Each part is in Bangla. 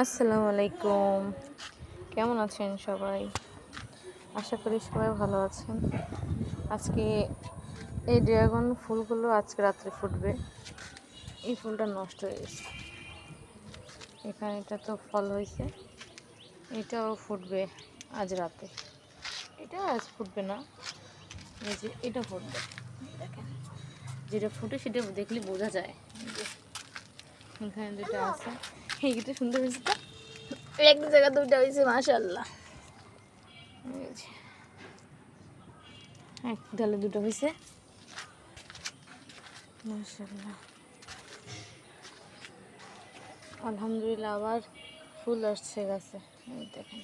আসসালামু আলাইকুম। কেমন আছেন সবাই? আশা করি সবাই ভালো আছেন। আজকে এই ড্রাগন ফুলগুলো আজকে রাত্রে ফুটবে। এই ফুলটা নষ্ট হয়ে গেছে। এখানে এটা তো ফল হয়েছে। এটাও ফুটবে আজ রাতে। এটা আজ ফুটবে না। এই যে এটা ফুটবে। দেখেন, যেটা ফুটে সেটা দেখলে বোঝা যায়। এখানে দুটো আছে। এইটা সুন্দর হয়েছে তো? একটা জায়গা দুটো হয়েছে মাশাল্লাহ এক ডালে দুটো হয়েছে। মাশাল্লাহ আলহামদুলিল্লাহ আবার ফুল আসছে গাছে। দেখেন।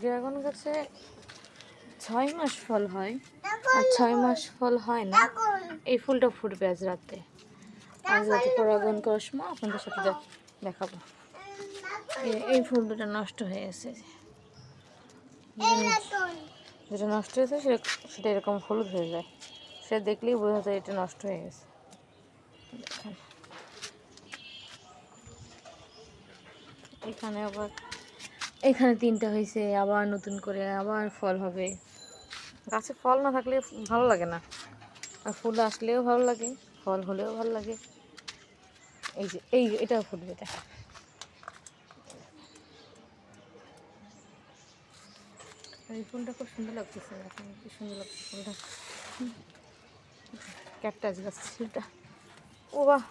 ড্রাগন গাছে ছয় মাস ফল হয় আর ছয় মাস ফল হয় না। এই ফুলটা ফুটবে আজ রাতে। আজ রাতে পরাগন করার সময় আপনাদের সাথে দেখাবো। এই ফুল দুটো নষ্ট হয়ে গেছে। যেটা নষ্ট হয়েছে সেটা সেটা এরকম হলুদ হয়ে যায়। সেটা দেখলেই বোঝা যায় এটা নষ্ট হয়ে গেছে। দেখেন। এখানে আবার এখানে তিনটা হয়েছে আবার নতুন করে আবার ফল হবে। গাছে ফল না থাকলে ভালো লাগে না। আর ফুল আসলেও ভালো লাগে, ফল হলেও ভালো লাগে। এই যে, এই এটাও ফুটবে এটা। এই ফুলটা খুব সুন্দর লাগতেছে এখন কি সুন্দর লাগছে ফুলটা। ক্যাকটাস গাছ সেটা ও বাহ!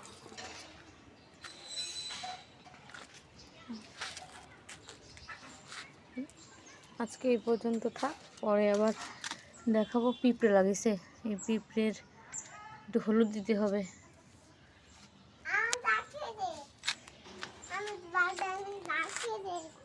আজকে এই পর্যন্ত থাক, পরে আবার দেখাবো পিঁপড়ে লাগিয়েছে। এই পিঁপড়ের একটু হলুদ দিতে হবে।